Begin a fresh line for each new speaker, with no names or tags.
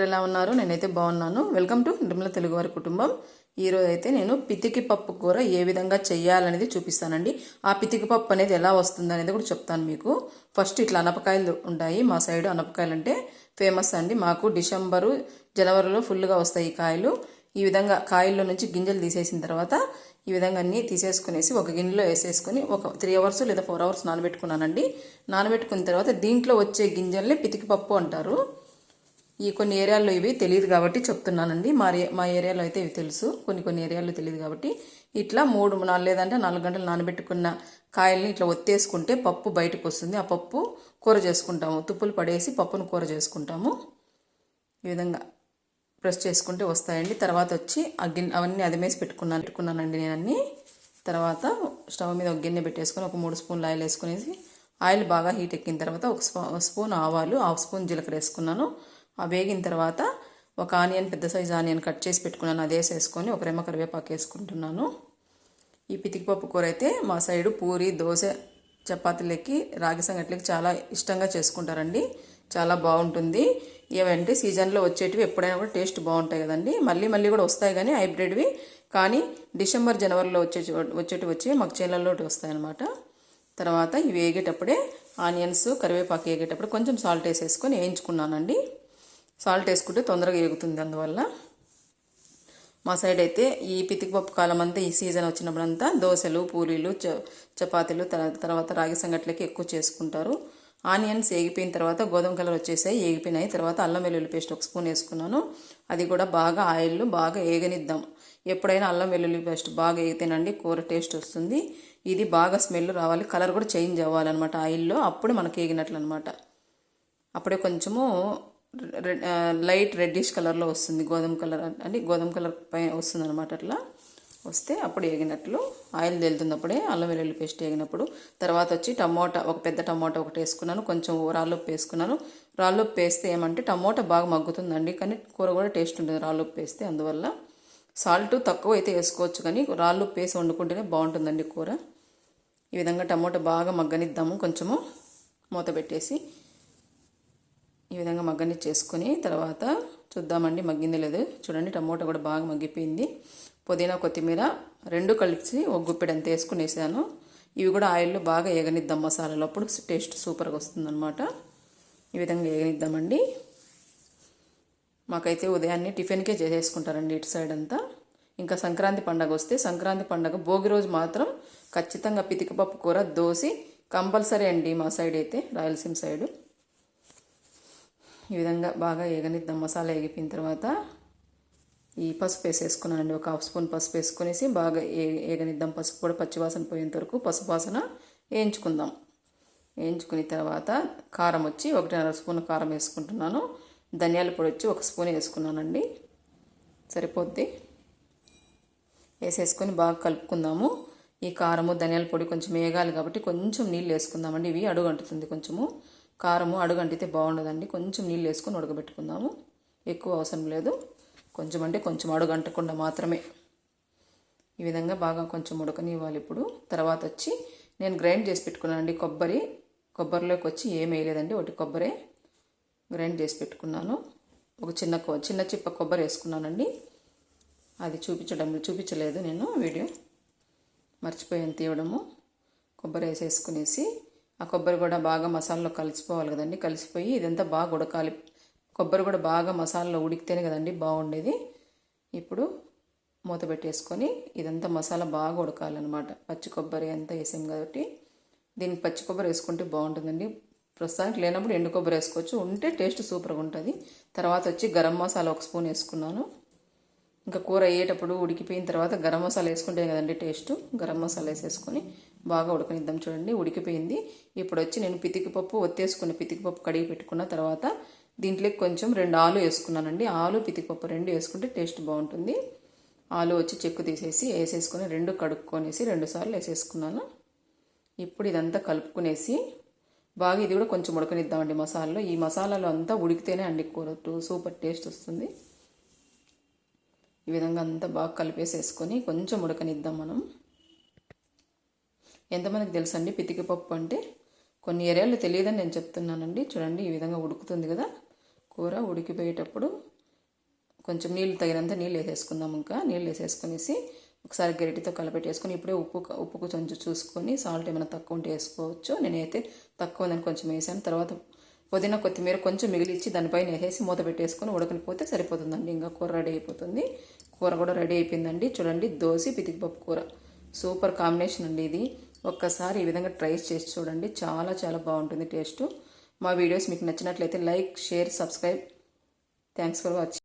అందరు ఎలా ఉన్నారు? నేనైతే బాగున్నాను. వెల్కమ్ టు నిర్మల తెలుగువారి కుటుంబం. ఈరోజు అయితే నేను పితికి పప్పు కూర ఏ విధంగా చేయాలనేది చూపిస్తానండి. ఆ పితికి పప్పు అనేది ఎలా వస్తుంది అనేది కూడా చెప్తాను మీకు. ఫస్ట్ ఇట్లా అనపకాయలు ఉంటాయి. మా సైడ్ అనపకాయలు అంటే ఫేమస్ అండి. మాకు డిసెంబరు జనవరిలో ఫుల్గా వస్తాయి ఈ కాయలు. ఈ విధంగా కాయల్లో నుంచి గింజలు తీసేసిన తర్వాత ఈ విధంగా అన్నీ తీసేసుకునేసి ఒక గిన్నెలో వేసేసుకొని ఒక త్రీ అవర్స్ లేదా ఫోర్ అవర్స్ నానబెట్టుకున్నానండి. నానబెట్టుకున్న తర్వాత దీంట్లో వచ్చే గింజల్ని పితికి పప్పు అంటారు. ఈ కొన్ని ఏరియాల్లో ఇవి తెలియదు కాబట్టి చెప్తున్నానండి. మా మా ఏరియాలో అయితే ఇవి తెలుసు. కొన్ని కొన్ని ఏరియాల్లో తెలియదు కాబట్టి ఇట్లా మూడు నాలుగు లేదంటే నాలుగు గంటలు నానబెట్టుకున్న కాయల్ని ఇట్లా ఒత్తేసుకుంటే పప్పు బయటకు వస్తుంది. ఆ పప్పు కూర చేసుకుంటాము. తుప్పులు పడేసి పప్పును కూర చేసుకుంటాము. ఈ విధంగా ప్రెస్ చేసుకుంటే వస్తాయండి. తర్వాత వచ్చి ఆ గిన్నె అవన్నీ అదిమేసి పెట్టుకున్నాను పెట్టుకున్నానండి నేను అన్ని తర్వాత స్టవ్ మీద ఒక గిన్నె పెట్టేసుకొని ఒక మూడు స్పూన్లు ఆయిల్ వేసుకునేసి ఆయిల్ బాగా హీట్ ఎక్కిన తర్వాత ఒక స్పూ ఒక స్పూన్ ఆవాలు హాఫ్ స్పూన్ జీలకర్ర వేసుకున్నాను. వేగిన తర్వాత ఒక ఆనియన్ పెద్ద సైజు ఆనియన్ కట్ చేసి పెట్టుకున్నాను. అదే వేసేసుకొని ఒక రెమ్మ కరివేపాకు వేసుకుంటున్నాను. ఈ పితికిపప్పు కూర అయితే మా సైడు పూరి దోశ చపాతీలకి రాగి సంగట్లకి చాలా ఇష్టంగా చేసుకుంటారండి. చాలా బాగుంటుంది. ఏవంటే సీజన్లో వచ్చేటివి ఎప్పుడైనా కూడా టేస్ట్ బాగుంటాయి కదండి. మళ్ళీ మళ్ళీ కూడా వస్తాయి కానీ హైబ్రిడ్వి. కానీ డిసెంబర్ జనవరిలో వచ్చే వచ్చేటివి వచ్చి మాకు చేలల్లోటి వస్తాయి అన్నమాట తర్వాత ఇవి వేగేటప్పుడే ఆనియన్స్ కరివేపాకు వేగేటప్పుడు కొంచెం సాల్ట్ వేసేసుకొని వేయించుకున్నానండి. సాల్ట్ వేసుకుంటే తొందరగా ఎగుతుంది అందువల్ల. మా సైడ్ అయితే ఈ పితికిపప్పు కాలం అంతా ఈ సీజన్ వచ్చినప్పుడంతా దోశలు పూరీలు చ చపాతీలు తర్వాత రాగి సంగట్లకి ఎక్కువ చేసుకుంటారు. ఆనియన్స్ ఏగిపోయిన తర్వాత గోధుమ కలర్ వచ్చేసాయి ఏగిపోయినాయి. తర్వాత అల్లం వెల్లుల్లి పేస్ట్ ఒక స్పూన్ వేసుకున్నాను. అది కూడా బాగా ఆయిల్లో బాగా ఏగనిద్దాం. ఎప్పుడైనా అల్లం వెల్లుల్లి పేస్ట్ బాగా ఏగితేనండి కూర టేస్ట్ వస్తుంది. ఇది బాగా స్మెల్ రావాలి కలర్ కూడా చేంజ్ అవ్వాలన్నమాట ఆయిల్లో. అప్పుడు మనకి ఏగినట్లు అనమాట అప్పుడే కొంచెము లైట్ రెడ్డిష్ కలర్లో వస్తుంది. గోధుమ కలర్ అంటే గోధుమ కలర్ పై వస్తుంది అనమాట అట్లా. వస్తే అప్పుడు వేగినట్లు ఆయిల్ తేలుతుంది అప్పుడే అల్లం వెల్లుల్లి పేస్ట్ వేగినప్పుడు తర్వాత వచ్చి టమోటా ఒక పెద్ద టమోటా ఒకటి వేసుకున్నాను. కొంచెం రాళ్ళొప్పు వేసుకున్నాను. రాళ్ళొప్పు వేస్తే ఏమంటే టమోటా బాగా మగ్గుతుందండి. కానీ కూర కూడా టేస్ట్ ఉంటుంది రాళ్ళొప్పు వేస్తే. అందువల్ల సాల్ట్ తక్కువ అయితే వేసుకోవచ్చు. కానీ రాళ్ళొప్పు వేసి వండుకుంటేనే బాగుంటుందండి కూర. ఈ విధంగా టమోటా బాగా మగ్గనిద్దాము. కొంచెము మూత పెట్టేసి ఈ విధంగా మగ్గని చేసుకుని తర్వాత చూద్దామండి మగ్గింది లేదు. చూడండి టమోటా కూడా బాగా మగ్గిపోయింది. పుదీనా కొత్తిమీర రెండు కలిసి ఒక గుప్పెడు అంత వేసుకుని వేసాను. ఇవి కూడా ఆయిల్లో బాగా ఏగనిద్దాం మసాలాలు. అప్పుడు టేస్ట్ సూపర్గా వస్తుందన్నమాట. ఈ విధంగా ఏగనిద్దామండి. మాకైతే ఉదయాన్నే టిఫిన్కే చేసేసుకుంటారండి ఇటు సైడ్ అంతా. ఇంకా సంక్రాంతి పండగ వస్తే సంక్రాంతి పండగ భోగి రోజు మాత్రం ఖచ్చితంగా పితికపప్పు కూర దోసి కంపల్సరీ అండి మా సైడ్ అయితే రాయలసీమ సైడు. ఈ విధంగా బాగా ఏగనిద్దాం. మసాలా ఏగిపోయిన తర్వాత ఈ పసుపు వేసేసుకున్నానండి. ఒక హాఫ్ స్పూన్ పసుపు వేసుకునేసి బాగా ఏ ఏగనిద్దాం. పసుపు కూడా పచ్చివాసన పోయేంత వరకు పసుపు వాసన వేయించుకుందాం. వేయించుకున్న తర్వాత కారం వచ్చి ఒకటిన్నర స్పూన్ కారం వేసుకుంటున్నాను. ధనియాల పొడి వచ్చి ఒక స్పూన్ వేసుకున్నానండి. సరిపోద్ది? వేసేసుకొని బాగా కలుపుకుందాము. ఈ కారము ధనియాల పొడి కొంచెం వేగాలి కాబట్టి కొంచెం నీళ్ళు వేసుకుందామండి. ఇవి అడుగు అంటుతుంది కొంచెము. కారము అడుగంటితే బాగుండదండి. కొంచెం నీళ్ళు వేసుకొని ఉడకబెట్టుకుందాము. ఎక్కువ అవసరం లేదు. కొంచెం అంటే కొంచెం అడుగంటకుండా మాత్రమే. ఈ విధంగా బాగా కొంచెం ఉడకనివ్వాలి ఇప్పుడు. తర్వాత వచ్చి నేను గ్రైండ్ చేసి పెట్టుకున్నానండి కొబ్బరి. కొబ్బరిలోకి వచ్చి ఏం వేయలేదండి. ఒకటి కొబ్బరే గ్రైండ్ చేసి పెట్టుకున్నాను. ఒక చిన్న చిన్న చిప్ప కొబ్బరి వేసుకున్నానండి. అది చూపించడం చూపించలేదు నేను వీడియో. మర్చిపోయాను తీయడము. కొబ్బరి వేసేసుకునేసి ఆ కొబ్బరి కూడా బాగా మసాలాలో కలిసిపోవాలి కదండి. కలిసిపోయి ఇదంతా బాగా ఉడకాలి. కొబ్బరి కూడా బాగా మసాలాలో ఉడికితేనే కదండి బాగుండేది. ఇప్పుడు మూత పెట్టేసుకొని ఇదంతా మసాలా బాగా ఉడకాలన్నమాట. పచ్చి కొబ్బరి అంతా వేసాం కాబట్టి దీనికి పచ్చి కొబ్బరి వేసుకుంటే బాగుంటుందండి. ప్రస్తుతానికి లేనప్పుడు ఎండు కొబ్బరి వేసుకోవచ్చు. ఉంటే టేస్ట్ సూపర్గా ఉంటుంది. తర్వాత వచ్చి గరం మసాలా ఒక స్పూన్ వేసుకున్నాను. ఇంకా కూర అయ్యేటప్పుడు ఉడికిపోయిన తర్వాత గరం మసాలా వేసుకుంటే కదండి టేస్ట్. గరం మసాలా వేసేసుకొని బాగా ఉడకనిద్దాం చూడండి ఉడికిపోయింది. ఇప్పుడు వచ్చి నేను పితికిపప్పు ఒత్తేసుకుని పితికిపప్పు కడిగి పెట్టుకున్న తర్వాత దీంట్లోకి కొంచెం రెండు ఆలు వేసుకున్నానండి. ఆలు పితికిపప్పు రెండు వేసుకుంటే టేస్ట్ బాగుంటుంది. ఆలు వచ్చి చెక్కు తీసేసి వేసేసుకొని రెండు కడుక్కొనేసి రెండు సార్లు వేసేసుకున్నాను. ఇప్పుడు ఇదంతా కలుపుకునేసి బాగా ఇది కూడా కొంచెం ఉడకనిద్దామండి మసాలాలో. ఈ మసాలాలో అంతా ఉడికితేనే అండి కూర. సూపర్ టేస్ట్ వస్తుంది. ఈ విధంగా అంతా బాగా కలిపేసేసుకొని కొంచెం ఉడకనిద్దాం మనం. ఎంతమందికి తెలుసండి? పితికిపప్పు అంటే కొన్ని ఏరియాలు తెలియదని నేను చెప్తున్నానండి. చూడండి ఈ విధంగా ఉడుకుతుంది కదా. కూర ఉడికిపోయేటప్పుడు కొంచెం నీళ్ళు తగినంత నీళ్ళు వేసేసుకుందాం ఇంకా. నీళ్ళు వేసేసుకునేసి ఒకసారి గరిటితో కలపెట్టేసుకొని ఇప్పుడే ఉప్పు ఉప్పు కొంచెం చూసుకొని సాల్ట్ ఏమైనా తక్కువ ఉంటే వేసుకోవచ్చు. నేనైతే తక్కువ ఉందని కొంచెం వేసాను. తర్వాత పుదీనా కొత్తిమీర కొంచెం మిగిలిచ్చి దానిపైన వేసేసి మూత పెట్టేసుకొని ఉడకనిపోతే సరిపోతుందండి. ఇంకా కూర రెడీ అయిపోతుంది. కూర కూడా రెడీ అయిపోయిందండి. చూడండి దోసి పితికిపప్పు కూర. సూపర్ కాంబినేషన్ అండి ఇది. ఒక్కసారి ఈ విధంగా ట్రై చేసి చూడండి. చాలా చాలా బాగుంటుంది టేస్ట్. మా వీడియోస్ మీకు నచ్చినట్లయితే like share subscribe. Thanks for watching